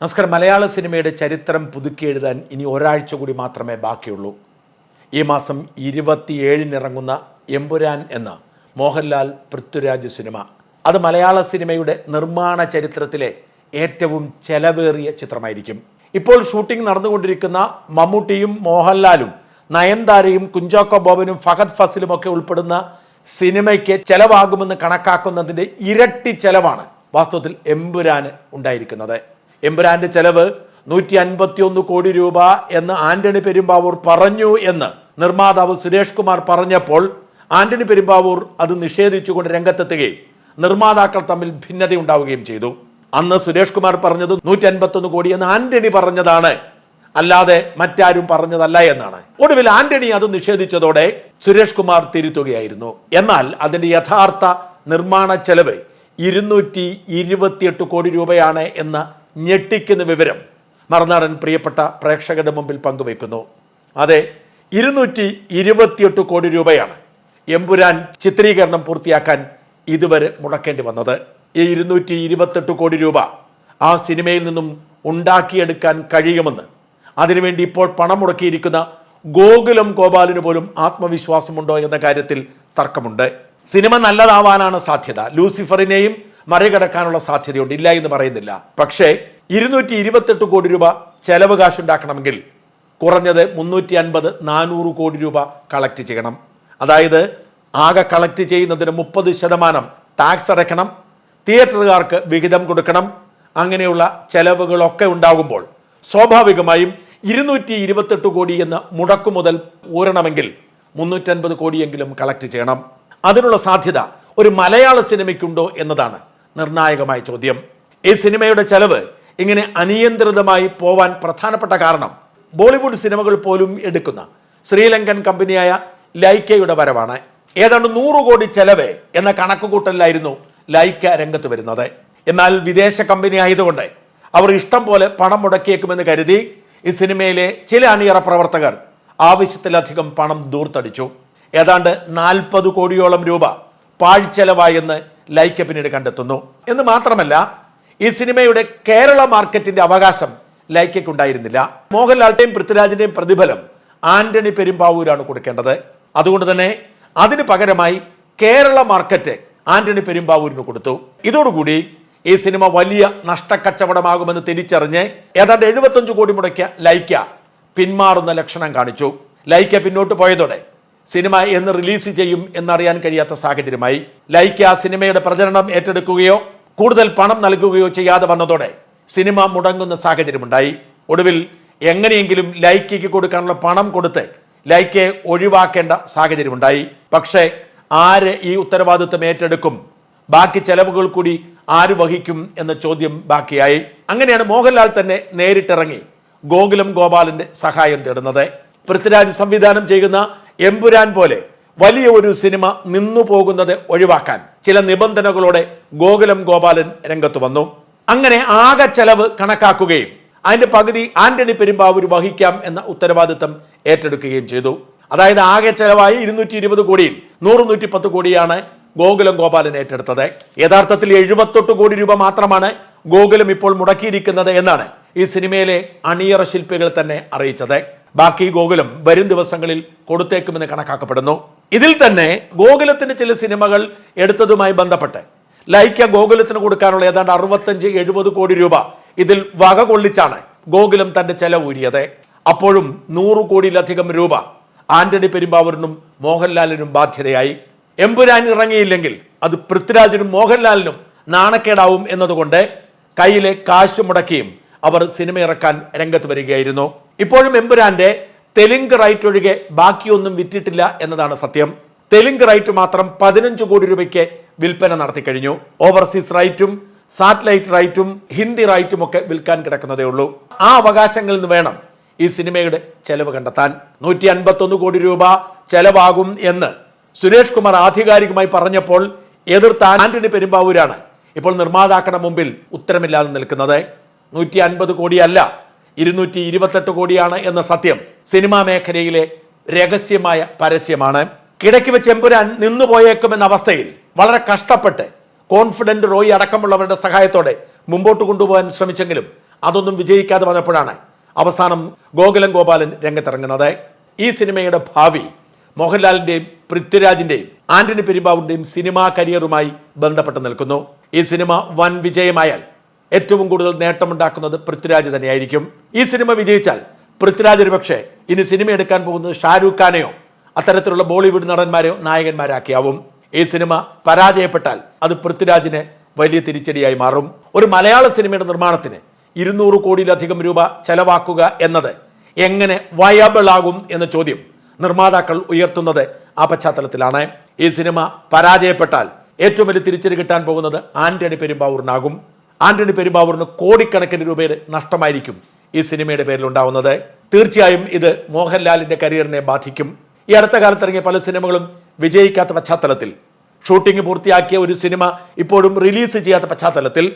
നമസ്കാരം. മലയാള സിനിമയുടെ ചരിത്രം പുതുക്കി എഴുതാൻ ഇനി ഒരാഴ്ച കൂടി മാത്രമേ ബാക്കിയുള്ളൂ. ഈ മാസം ഇരുപത്തിയേഴിന് ഇറങ്ങുന്ന എമ്പുരാൻ എന്ന മോഹൻലാൽ പൃഥ്വിരാജ് സിനിമ. അത് മലയാള സിനിമയുടെ നിർമ്മാണ ചരിത്രത്തിലെ ഏറ്റവും ചെലവേറിയ ചിത്രമായിരിക്കും. ഇപ്പോൾ ഷൂട്ടിംഗ് നടന്നുകൊണ്ടിരിക്കുന്ന മമ്മൂട്ടിയും മോഹൻലാലും നയൻതാരയും കുഞ്ചാക്കോ ബോബനും ഫഹദ് ഫസിലും ഒക്കെ ഉൾപ്പെടുന്ന സിനിമയ്ക്ക് ചെലവാകുമെന്ന് കണക്കാക്കുന്നതിന്റെ ഇരട്ടി ചെലവാണ് വാസ്തവത്തിൽ എമ്പുരാന് ഉണ്ടായിരിക്കുന്നത്. എമ്പുരാന്റെ ചെലവ് നൂറ്റി അൻപത്തിയൊന്ന് കോടി രൂപ എന്ന് ആന്റണി പെരുമ്പാവൂർ പറഞ്ഞു എന്ന് നിർമ്മാതാവ് സുരേഷ് കുമാർ പറഞ്ഞപ്പോൾ ആന്റണി പെരുമ്പാവൂർ അത് നിഷേധിച്ചുകൊണ്ട് രംഗത്തെത്തുകയും നിർമ്മാതാക്കൾ തമ്മിൽ ഭിന്നതയുണ്ടാവുകയും ചെയ്തു. അന്ന് സുരേഷ് കുമാർ പറഞ്ഞത് നൂറ്റി അൻപത്തൊന്ന് കോടി എന്ന് ആന്റണി പറഞ്ഞതാണ്. അല്ലാതെ മറ്റാരും പറഞ്ഞതല്ല എന്നാണ്. ഒടുവിൽ ആന്റണി അത് നിഷേധിച്ചതോടെ സുരേഷ് കുമാർ തിരുത്തുകയായിരുന്നു. എന്നാൽ അതിന്റെ യഥാർത്ഥ നിർമ്മാണ ചെലവ് ഇരുന്നൂറ്റി ഇരുപത്തിയെട്ട് കോടി രൂപയാണ് എന്ന ഞെട്ടിക്കുന്ന വിവരം മറുനാടൻ പ്രിയപ്പെട്ട പ്രേക്ഷകരുടെ മുമ്പിൽ പങ്കുവെക്കുന്നു അതെ ഇരുന്നൂറ്റി ഇരുപത്തിയെട്ട് കോടി രൂപയാണ് എമ്പുരാൻ ചിത്രീകരണം പൂർത്തിയാക്കാൻ ഇതുവരെ മുടക്കേണ്ടി വന്നത്. ഈ ഇരുന്നൂറ്റി ഇരുപത്തെട്ട് കോടി രൂപ ആ സിനിമയിൽ നിന്നും ഉണ്ടാക്കിയെടുക്കാൻ കഴിയുമെന്ന്. അതിനുവേണ്ടി ഇപ്പോൾ പണം മുടക്കിയിരിക്കുന്ന ഗോകുലം ഗോപാലിന് പോലും ആത്മവിശ്വാസമുണ്ടോ എന്ന കാര്യത്തിൽ തർക്കമുണ്ട്. സിനിമ നല്ലതാവാനാണ് സാധ്യത. ലൂസിഫറിനെയും മറികടക്കാനുള്ള സാധ്യതയുണ്ട്. ഇല്ല എന്ന് പറയുന്നില്ല. പക്ഷേ ഇരുന്നൂറ്റി ഇരുപത്തെട്ട് കോടി രൂപ ചെലവ് കാശുണ്ടാക്കണമെങ്കിൽ കുറഞ്ഞത് മുന്നൂറ്റി അൻപത് നാനൂറ് കോടി രൂപ കളക്ട് ചെയ്യണം. അതായത് ആകെ കളക്ട് ചെയ്യുന്നതിന് മുപ്പത് ശതമാനം ടാക്സ് അടയ്ക്കണം തിയേറ്ററുകാർക്ക് വിഹിതം കൊടുക്കണം. അങ്ങനെയുള്ള ചെലവുകളൊക്കെ ഉണ്ടാകുമ്പോൾ സ്വാഭാവികമായും ഇരുന്നൂറ്റി ഇരുപത്തെട്ട് കോടി എന്ന മുടക്കുമുതൽ ഊരണമെങ്കിൽ മുന്നൂറ്റൻപത് കോടിയെങ്കിലും കളക്ട് ചെയ്യണം. അതിനുള്ള സാധ്യത ഒരു മലയാള സിനിമയ്ക്കുണ്ടോ എന്നതാണ്. നിർണായകമായ ചോദ്യം. ഈ സിനിമയുടെ ചെലവ് ഇങ്ങനെ അനിയന്ത്രിതമായി പോവാൻ പ്രധാനപ്പെട്ട കാരണം ബോളിവുഡ് സിനിമകൾ പോലും എടുക്കുന്ന ശ്രീലങ്കൻ കമ്പനിയായ ലൈക്കയുടെ വരവാണ്. ഏതാണ്ട് നൂറ് കോടി ചെലവ് എന്ന കണക്കുകൂട്ടലിലായിരുന്നു ലൈക്ക രംഗത്ത് വരുന്നത്. എന്നാൽ വിദേശ കമ്പനി ആയതുകൊണ്ട് അവർ ഇഷ്ടം പോലെ പണം മുടക്കിയേക്കുമെന്ന് കരുതി ഈ സിനിമയിലെ ചില അണിയറ പ്രവർത്തകർ ആവശ്യത്തിലധികം പണം ദൂർത്തടിച്ചു. ഏതാണ്ട് നാൽപ്പത് കോടിയോളം രൂപ പാഴ്ചെലവായെന്ന് ലൈക്ക പിന്നീട് കണ്ടെത്തുന്നു. എന്ന് മാത്രമല്ല ഈ സിനിമയുടെ കേരള മാർക്കറ്റിന്റെ അവകാശം ലൈക്കയ്ക്ക് ഉണ്ടായിരുന്നില്ല മോഹൻലാലിന്റെയും പൃഥ്വിരാജിന്റെയും പ്രതിഫലം ആന്റണി പെരുമ്പാവൂരാണ് കൊടുക്കേണ്ടത്. അതുകൊണ്ട് തന്നെ അതിന് പകരമായി കേരള മാർക്കറ്റ് ആന്റണി പെരുമ്പാവൂരിന് കൊടുത്തു. ഇതോടുകൂടി ഈ സിനിമ വലിയ നഷ്ടക്കച്ചവടമാകുമെന്ന് തിരിച്ചറിഞ്ഞ് ഏതാണ്ട് എഴുപത്തഞ്ച് കോടി മുടക്കിയ ലൈക്ക പിന്മാറുന്ന ലക്ഷണം കാണിച്ചു. ലൈക്ക പിന്നോട്ട് പോയതോടെ സിനിമ എന്ന് റിലീസ് ചെയ്യും എന്നറിയാൻ കഴിയാത്ത സാഹചര്യമായി. ലൈക്ക ആ സിനിമയുടെ പ്രചരണം ഏറ്റെടുക്കുകയോ കൂടുതൽ പണം നൽകുകയോ ചെയ്യാതെ വന്നതോടെ സിനിമ മുടങ്ങുന്ന സാഹചര്യമുണ്ടായി. ഒടുവിൽ എങ്ങനെയെങ്കിലും ലൈക്കയ്ക്ക് കൊടുക്കാനുള്ള പണം കൊടുത്ത് ലൈക്കയെ ഒഴിവാക്കേണ്ട സാഹചര്യമുണ്ടായി. പക്ഷേ ആര് ഈ ഉത്തരവാദിത്വം ഏറ്റെടുക്കും? ബാക്കി ചെലവുകൾ കൂടി ആര് വഹിക്കും എന്ന ചോദ്യം ബാക്കിയായി. അങ്ങനെയാണ് മോഹൻലാൽ തന്നെ നേരിട്ടിറങ്ങി ഗോകുലം ഗോപാലിന്റെ സഹായം തേടുന്നത്. പൃഥ്വിരാജ് സംവിധാനം ചെയ്യുന്ന എമ്പുരാൻ പോലെ വലിയ ഒരു സിനിമ നിന്നു പോകുന്നത് ഒഴിവാക്കാൻ ചില നിബന്ധനകളോടെ ഗോകുലം ഗോപാലൻ രംഗത്ത് വന്നു. അങ്ങനെ ആകെ ചെലവ് കണക്കാക്കുകയും അതിന്റെ പകുതി ആന്റണി പെരുമ്പാവൂർ വഹിക്കാം എന്ന ഉത്തരവാദിത്തം ഏറ്റെടുക്കുകയും ചെയ്തു. അതായത് ആകെ ചെലവായി ഇരുന്നൂറ്റി ഇരുപത് കോടിയിൽ നൂറ് നൂറ്റി പത്ത് കോടിയാണ് ഗോകുലം ഗോപാലൻ ഏറ്റെടുത്തത്. യഥാർത്ഥത്തിൽ എഴുപത്തെട്ട് കോടി രൂപ മാത്രമാണ് ഗോകുലം ഇപ്പോൾ മുടക്കിയിരിക്കുന്നത് എന്നാണ് ഈ സിനിമയിലെ അണിയറ ശില്പികൾ തന്നെ അറിയിച്ചത്. ബാക്കി ഗോകുലം വരും ദിവസങ്ങളിൽ കൊടുത്തേക്കുമെന്ന് കണക്കാക്കപ്പെടുന്നു. ഇതിൽ തന്നെ ഗോകുലത്തിന്റെ ചില സിനിമകൾ എടുത്തതുമായി ബന്ധപ്പെട്ട് ലൈക്ക ഗോകുലത്തിന് കൊടുക്കാനുള്ള ഏതാണ്ട് അറുപത്തഞ്ച് എഴുപത് കോടി രൂപ ഇതിൽ വക കൊള്ളിച്ചാണ് ഗോകുലം തന്റെ ചെലവൂരിയത് അപ്പോഴും നൂറ് കോടിയിലധികം രൂപ ആന്റണി പെരുമ്പാവൂരിനും മോഹൻലാലിനും ബാധ്യതയായി. എമ്പുരാൻ ഇറങ്ങിയില്ലെങ്കിൽ അത് പൃഥ്വിരാജിനും മോഹൻലാലിനും നാണക്കേടാവും എന്നതുകൊണ്ട് കയ്യിലെ കാശ് മുടക്കിയും അവർ സിനിമ ഇറക്കാൻ രംഗത്ത് വരികയായിരുന്നു. ഇപ്പോഴും എമ്പുരാന്റെ തെലുങ്ക് റൈറ്റ് ഒഴികെ ബാക്കിയൊന്നും വിറ്റിട്ടില്ല എന്നതാണ് സത്യം. തെലുങ്ക് റൈറ്റ് മാത്രം പതിനഞ്ച് കോടി രൂപയ്ക്ക് വിൽപ്പന നടത്തി കഴിഞ്ഞു. ഓവർസീസ് റൈറ്റും സാറ്റലൈറ്റ് റൈറ്റും ഹിന്ദി റൈറ്റും ഒക്കെ വിൽക്കാൻ കിടക്കുന്നതേ ഉള്ളൂ. ആ അവകാശങ്ങളിൽ നിന്ന് വേണം ഈ സിനിമയുടെ ചെലവ് കണ്ടെത്താൻ. നൂറ്റി അൻപത്തൊന്ന് കോടി രൂപ ചെലവാകും എന്ന് സുരേഷ് കുമാർ ആധികാരികമായി പറഞ്ഞപ്പോൾ എതിർത്ത ആന്റണി പെരുമ്പാവൂരാണ് ഇപ്പോൾ നിർമ്മാതാക്കളുടെ മുമ്പിൽ ഉത്തരമില്ലാതെ നിൽക്കുന്നത്. നൂറ്റി അൻപത് കോടിയല്ല ഇരുന്നൂറ്റി ഇരുപത്തെട്ട് കോടിയാണ് എന്ന സത്യം സിനിമാ മേഖലയിലെ രഹസ്യമായ പരസ്യമാണ്. കിടക്കി വെച്ച് എമ്പുരാൻ നിന്നുപോയേക്കുമെന്ന അവസ്ഥയിൽ വളരെ കഷ്ടപ്പെട്ട് കോൺഫിഡന്റ് റോയി അടക്കമുള്ളവരുടെ സഹായത്തോടെ മുമ്പോട്ട് കൊണ്ടുപോകാൻ ശ്രമിച്ചെങ്കിലും അതൊന്നും വിജയിക്കാതെ വന്നപ്പോഴാണ് അവസാനം ഗോകുലം ഗോപാലൻ രംഗത്തിറങ്ങുന്നത്. ഈ സിനിമയുടെ ഭാവി മോഹൻലാലിന്റെയും പൃഥ്വിരാജിന്റെയും ആന്റണി പെരുമ്പാവിന്റെയും സിനിമാ കരിയറുമായി ബന്ധപ്പെട്ട് നിൽക്കുന്നു. ഈ സിനിമ വൻ വിജയമായാൽ ഏറ്റവും കൂടുതൽ നേട്ടമുണ്ടാക്കുന്നത് പൃഥ്വിരാജ് തന്നെയായിരിക്കും. ഈ സിനിമ വിജയിച്ചാൽ പൃഥ്വിരാജ് ഒരു പക്ഷേ ഇനി സിനിമ എടുക്കാൻ പോകുന്നത് ഷാരൂഖ് ഖാനെയോ അത്തരത്തിലുള്ള ബോളിവുഡ് നടന്മാരെയോ നായകന്മാരാക്കിയാവും. ഈ സിനിമ പരാജയപ്പെട്ടാൽ അത് പൃഥ്വിരാജിന് വലിയ തിരിച്ചടിയായി മാറും. ഒരു മലയാള സിനിമയുടെ നിർമ്മാണത്തിന് ഇരുന്നൂറ് കോടിയിലധികം രൂപ ചെലവാക്കുക എന്നത് എങ്ങനെ വയബിൾ ആകും എന്ന ചോദ്യം നിർമ്മാതാക്കൾ ഉയർത്തുന്നത് ആ പശ്ചാത്തലത്തിലാണ് ഈ സിനിമ പരാജയപ്പെട്ടാൽ ഏറ്റവും വലിയ തിരിച്ചടി കിട്ടാൻ പോകുന്നത് ആന്റണി പെരുമ്പാവൂരിനാകും ആന്റണി പെരുമ്പാവൂരിന് കോടിക്കണക്കിന് രൂപയുടെ നഷ്ടമായിരിക്കും ഈ സിനിമയുടെ പേരിൽ ഉണ്ടാവുന്നത് തീർച്ചയായും ഇത് മോഹൻലാലിന്റെ കരിയറിനെ ബാധിക്കും. ഈ അടുത്ത കാലത്ത് ഇറങ്ങിയ പല സിനിമകളും വിജയിക്കാത്ത പശ്ചാത്തലത്തിൽ. ഷൂട്ടിംഗ് പൂർത്തിയാക്കിയ ഒരു സിനിമ ഇപ്പോഴും റിലീസ് ചെയ്യാത്ത പശ്ചാത്തലത്തിൽ.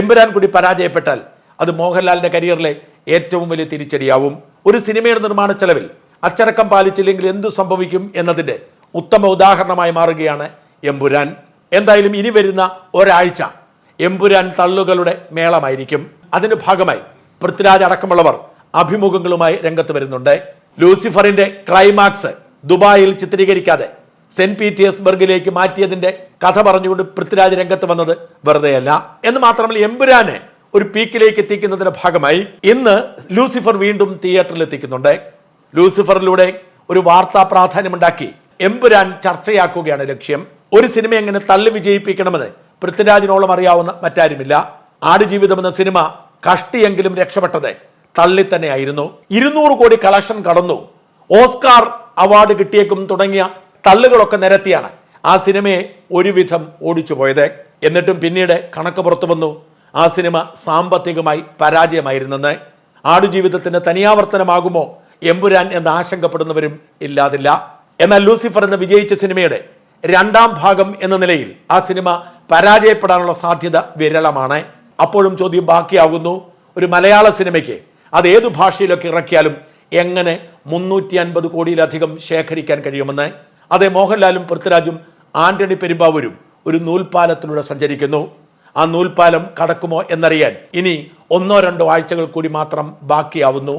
എമ്പുരാൻ കൂടി പരാജയപ്പെട്ടാൽ അത് മോഹൻലാലിന്റെ കരിയറിലെ ഏറ്റവും വലിയ തിരിച്ചടിയാവും. ഒരു സിനിമയുടെ നിർമ്മാണ ചെലവിൽ അച്ചടക്കം പാലിച്ചില്ലെങ്കിൽ എന്തു സംഭവിക്കും എന്നതിന്റെ ഉത്തമ ഉദാഹരണമായി മാറുകയാണ് എമ്പുരാൻ. എന്തായാലും ഇനി വരുന്ന ഒരാഴ്ച എമ്പുരാൻ തള്ളുകളുടെ മേളമായിരിക്കും. അതിന്റെ ഭാഗമായി പൃഥ്വിരാജ് അടക്കമുള്ളവർ അഭിമുഖങ്ങളുമായി രംഗത്ത് വരുന്നുണ്ട്. ലൂസിഫറിന്റെ ക്ലൈമാക്സ് ദുബായിൽ ചിത്രീകരിക്കാതെ സെന്റ് പീറ്റേഴ്സ്ബർഗിലേക്ക് മാറ്റിയതിന്റെ കഥ പറഞ്ഞുകൊണ്ട് പൃഥ്വിരാജ് രംഗത്ത് വന്നത് വെറുതെയല്ല. എന്ന് മാത്രമല്ല എമ്പുരാനെ ഒരു പീക്കിലേക്ക് എത്തിക്കുന്നതിന്റെ ഭാഗമായി ഇന്ന് ലൂസിഫർ വീണ്ടും തിയേറ്ററിൽ എത്തിക്കുന്നുണ്ട്. ലൂസിഫറിലൂടെ ഒരു വാർത്താ പ്രാധാന്യമുണ്ടാക്കി എമ്പുരാൻ ചർച്ചയാക്കുകയാണ് ലക്ഷ്യം. ഒരു സിനിമ എങ്ങനെ തള്ളി വിജയിപ്പിക്കണമെന്ന് പൃഥ്വിരാജിനോളം അറിയാവുന്ന മറ്റാരുമില്ല. ആടുജീവിതം എന്ന സിനിമ കഷ്ടിയെങ്കിലും രക്ഷപ്പെട്ടത് തള്ളി തന്നെയായിരുന്നു ഇരുന്നൂറ് കോടി കളക്ഷൻ കടന്നു. ഓസ്കാർ അവാർഡ് കിട്ടിയേക്കും തുടങ്ങിയ തള്ളുകളൊക്കെ നിരത്തിയാണ് ആ സിനിമയെ ഒരുവിധം ഓടിച്ചു പോയത് എന്നിട്ടും പിന്നീട് കണക്ക് പുറത്തു വന്നു. ആ സിനിമ സാമ്പത്തികമായി പരാജയമായിരുന്നെന്ന്. ആടുജീവിതത്തിന്റെ തനിയാവർത്തനമാകുമോ എമ്പുരാൻ എന്ന് ആശങ്കപ്പെടുന്നവരും ഇല്ലാതില്ല. എന്നാൽ ലൂസിഫർ എന്ന വിജയിച്ച സിനിമയുടെ രണ്ടാം ഭാഗം എന്ന നിലയിൽ ആ സിനിമ പരാജയപ്പെടാനുള്ള സാധ്യത വിരളമാണ്. അപ്പോഴും ചോദ്യം ബാക്കിയാകുന്നു. ഒരു മലയാള സിനിമയ്ക്ക് അത് ഏത് ഭാഷയിലൊക്കെ ഇറക്കിയാലും എങ്ങനെ മുന്നൂറ്റി അൻപത് കോടിയിലധികം ശേഖരിക്കാൻ കഴിയുമെന്ന്. അതേ മോഹൻലാലും പൃഥ്വിരാജും ആന്റണി പെരുമ്പാവൂരും ഒരു നൂൽപാലത്തിലൂടെ സഞ്ചരിക്കുന്നു. ആ നൂൽപാലം കടക്കുമോ എന്നറിയാൻ ഇനി ഒന്നോ രണ്ടോ ആഴ്ചകൾ കൂടി മാത്രം ബാക്കിയാവുന്നു.